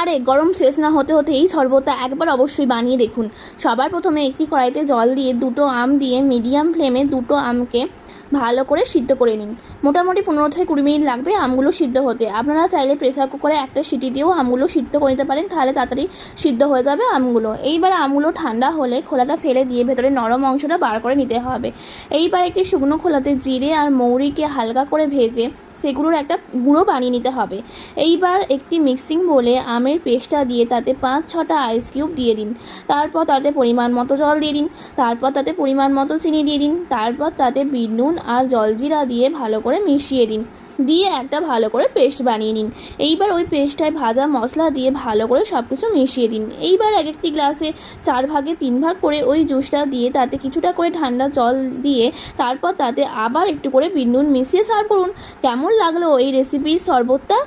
আরে, গরম শেষ না হতে হতে এই শরবতটা একবার অবশ্যই বানিয়ে দেখুন। সবার প্রথমে একটি কড়াইতে জল দিয়ে দুটো আম দিয়ে মিডিয়াম ফ্লেমে দুটো আমকে ভালো করে সিদ্ধ করে নিন। মোটামুটি পনেরো থেকে কুড়ি মিনিট লাগবে আমগুলো সিদ্ধ হতে। আপনারা চাইলে প্রেসার কুকারে একটা সিটি দিয়েও আমগুলো সিদ্ধ করে নিতে পারেন, তাহলে তাড়াতাড়ি সিদ্ধ হয়ে যাবে আমগুলো। এইবার আমগুলো ঠান্ডা হলে খোলাটা ফেলে দিয়ে ভেতরে নরম অংশটা বার করে নিতে হবে। এইবার একটি শুকনো খোলাতে জিরে আর মৌরিকে হালকা করে ভেজে সেগুলোর একটা গুঁড়ো বানিয়ে নিতে হবে। এইবার একটি মিক্সিং বলে আমের পেস্টটা দিয়ে তাতে পাঁচ ছটা আইস কিউব দিয়ে দিন। তারপর তাতে পরিমাণ মতো জল দিয়ে দিন। তারপর তাতে পরিমাণ মতো চিনি দিয়ে দিন। তারপর তাতে বিট নুন আর জলজিরা দিয়ে ভালো করে মিশিয়ে দিন। দিয়ে একটা ভালো করে পেস্ট বানিয়ে নিন। এইবার ওই পেস্টটায় ভাজা মশলা দিয়ে ভালো করে সব কিছু মিশিয়ে দিন। এইবার এক একটি গ্লাসে চার ভাগে তিন ভাগ করে ওই জুসটা দিয়ে তাতে কিছুটা করে ঠান্ডা জল দিয়ে তারপর তাতে আবার একটু করে বিন্দুন মিশিয়ে সার্ভ করুন। কেমন লাগল এই রেসিপির শরবতটা?